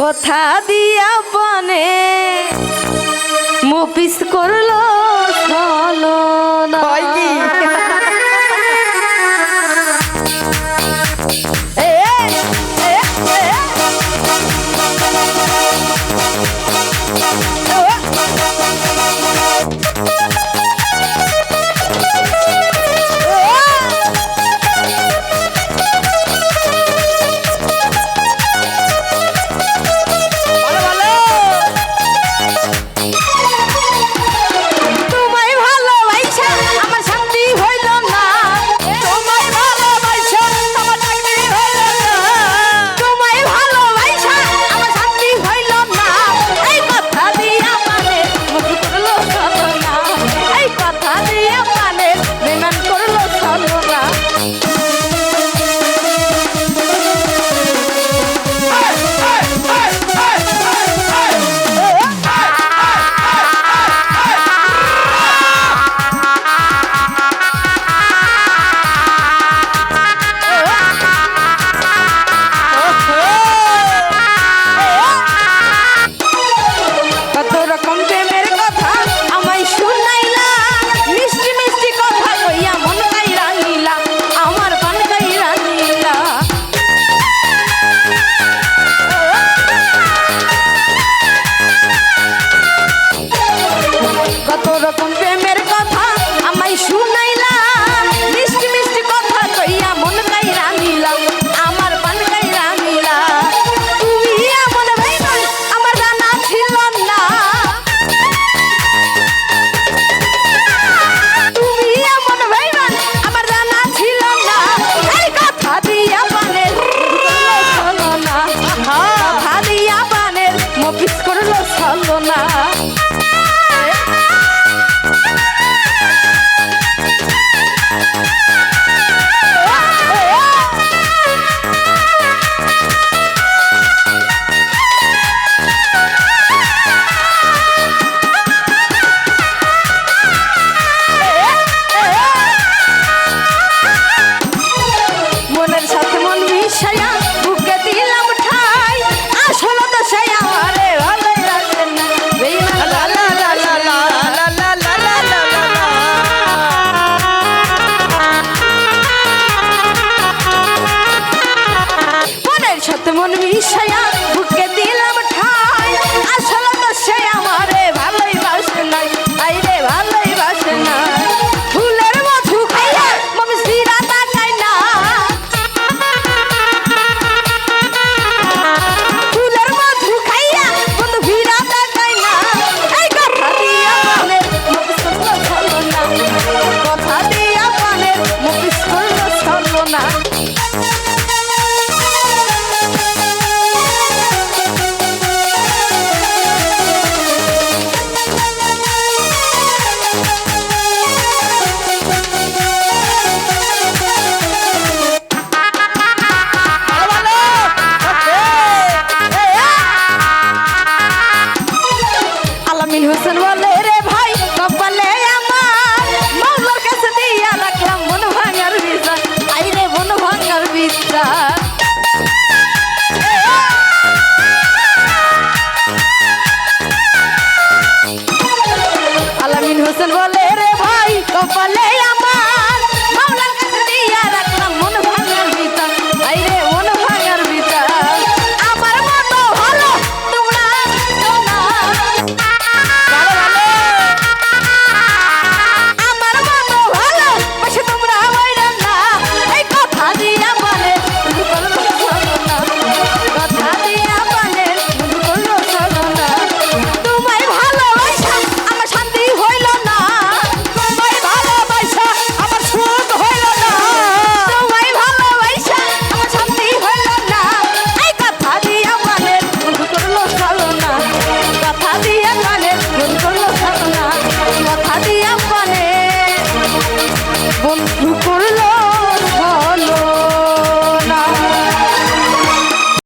কথা দিয়া বনে মুপিস করল চলো না প্রেমের সাথে মন মিশাইয়া বুকে দিলাম ঠাই আসলে তো সে আমারে